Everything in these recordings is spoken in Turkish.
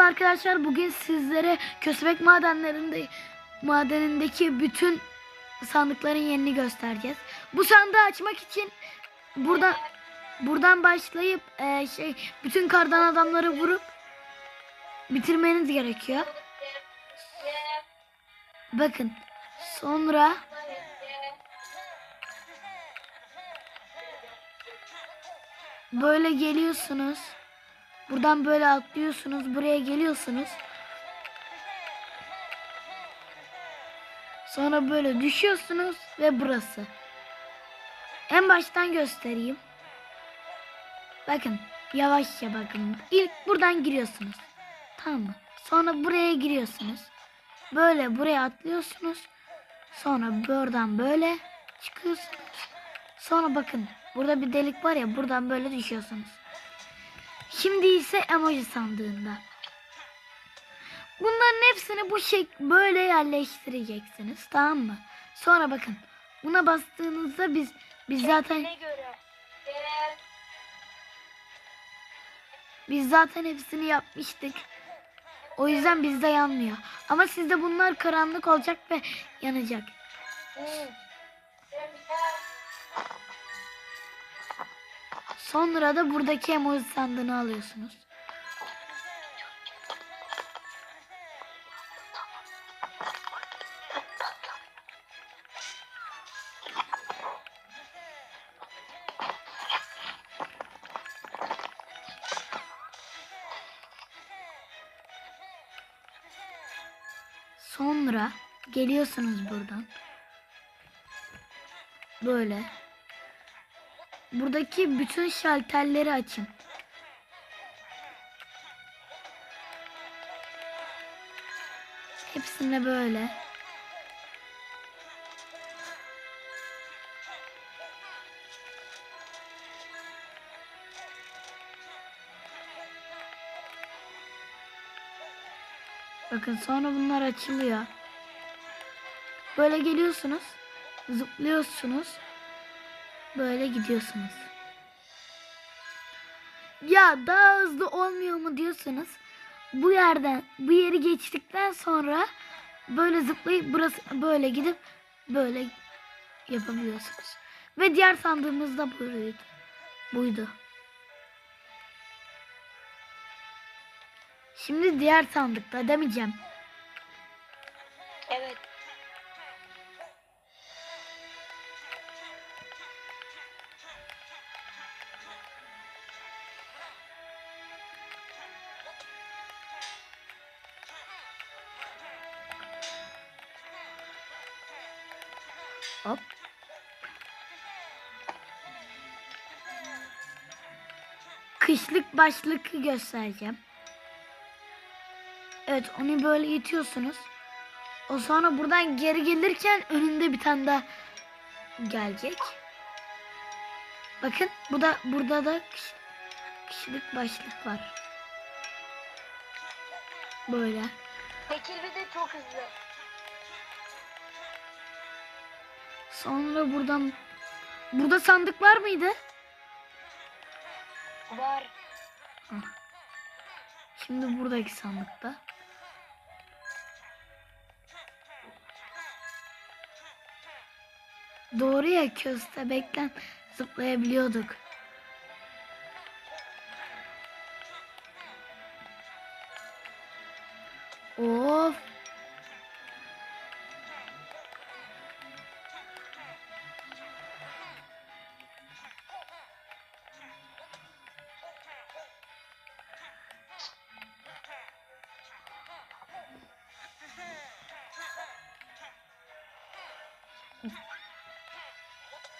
Merhaba arkadaşlar. Bugün sizlere Köstebek madenlerinde madenindeki bütün sandıkların yerini göstereceğiz. Bu sandığı açmak için burada buradan başlayıp e, şey bütün kardan adamları vurup bitirmeniz gerekiyor. Bakın. Sonra böyle geliyorsunuz. Buradan böyle atlıyorsunuz. Buraya geliyorsunuz. Sonra böyle düşüyorsunuz ve burası. En baştan göstereyim. Bakın yavaşça bakın. İlk buradan giriyorsunuz. Tamam mı? Sonra buraya giriyorsunuz. Böyle buraya atlıyorsunuz. Sonra buradan böyle çıkıyorsunuz. Sonra bakın burada bir delik var ya buradan böyle düşüyorsunuz. Şimdi ise emoji sandığında. Bunların hepsini bu şek böyle yerleştireceksiniz tamam mı? Sonra bakın buna bastığınızda biz biz zaten biz zaten hepsini yapmıştık. O yüzden bizde yanmıyor. Ama sizde bunlar karanlık olacak ve yanacak. Sonra da buradaki emoji sandığını alıyorsunuz. Sonra geliyorsunuz buradan. Böyle. Buradaki bütün şalterleri açın. Hepsine böyle. Bakın sonra bunlar açılıyor. Böyle geliyorsunuz. Zıplıyorsunuz. Böyle gidiyorsunuz. Ya daha hızlı olmuyor mu diyorsanız bu yerden bu yeri geçtikten sonra böyle zıplayıp burası böyle gidip böyle yapabiliyorsunuz. Ve diğer sandığımız da buydu. Buydu. Şimdi diğer sandıkta demeyeceğim. Hop. Kışlık başlık göstereceğim. Evet onu böyle itiyorsunuz. O sonra buradan geri gelirken önünde bir tane daha gelecek. Bakın bu da burada da kış- kışlık başlık var. Böyle. Tekil bir de çok hızlı. Sonra buradan burada sandık var mıydı? Var. Şimdi buradaki sandıkta. Doğru ya köstebekten zıplayabiliyorduk. Of.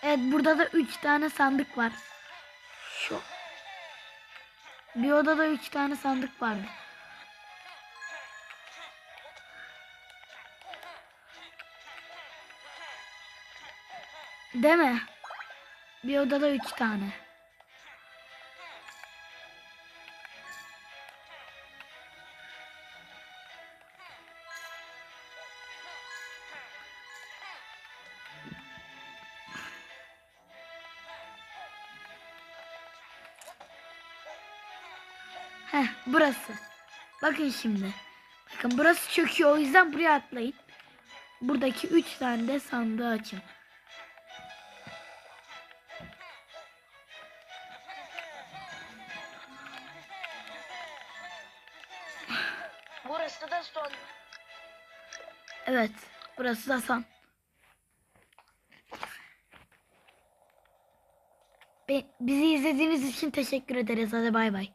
Evet burada da üç tane sandık var. Şu. Bir odada üç tane sandık vardı. Değil mi? Bir odada üç tane. Heh burası. Bakın şimdi. Bakın burası çöküyor o yüzden buraya atlayın. Buradaki 3 tane de sandığı açın. Burası da son. Evet. Burası da son. Bizi izlediğiniz için teşekkür ederiz. Hadi bay bay.